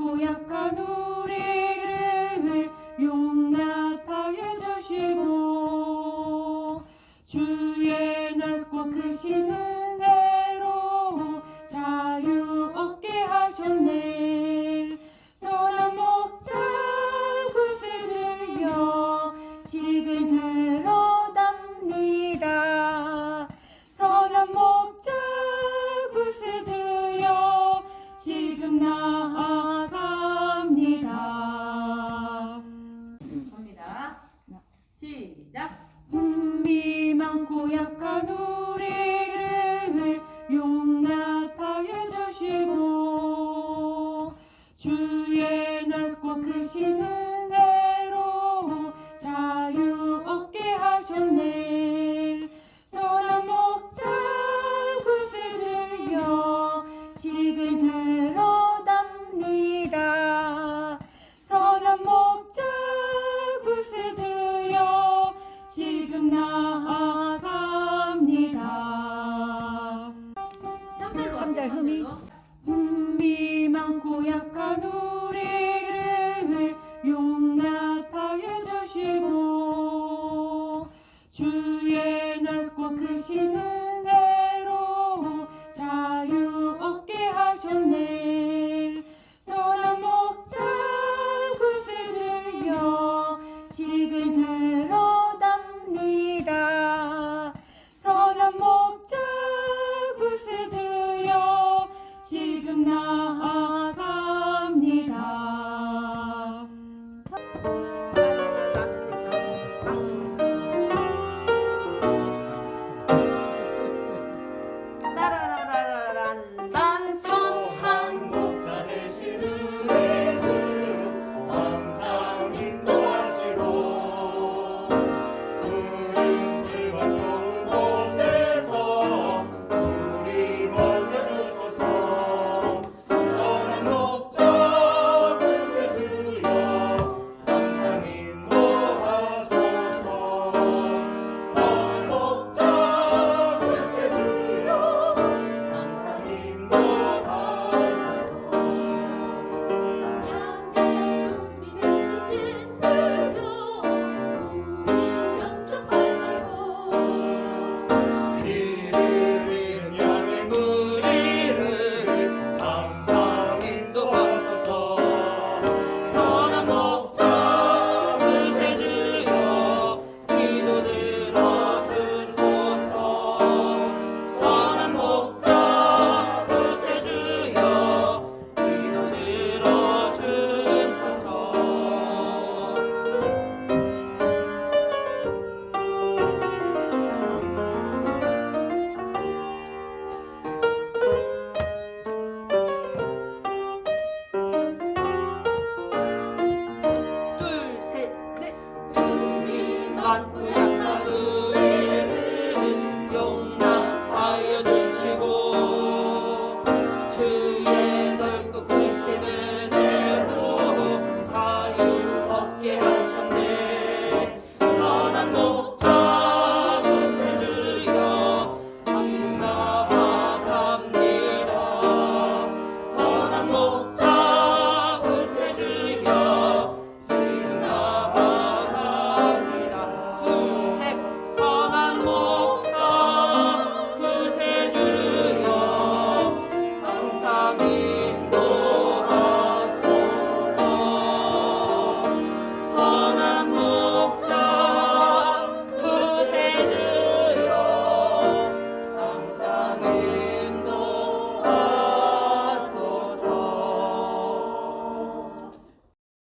こやかの 약한 우리를 용납하여 주시고 주의 넓고 크신 그 달 흠이 음미 많고 약한 우리를 용납하여 주시고 주의 넓고 크신 은혜로 자유 얻게 하셨네. 선한 목자 구세주여 지금 들어 Kur'an.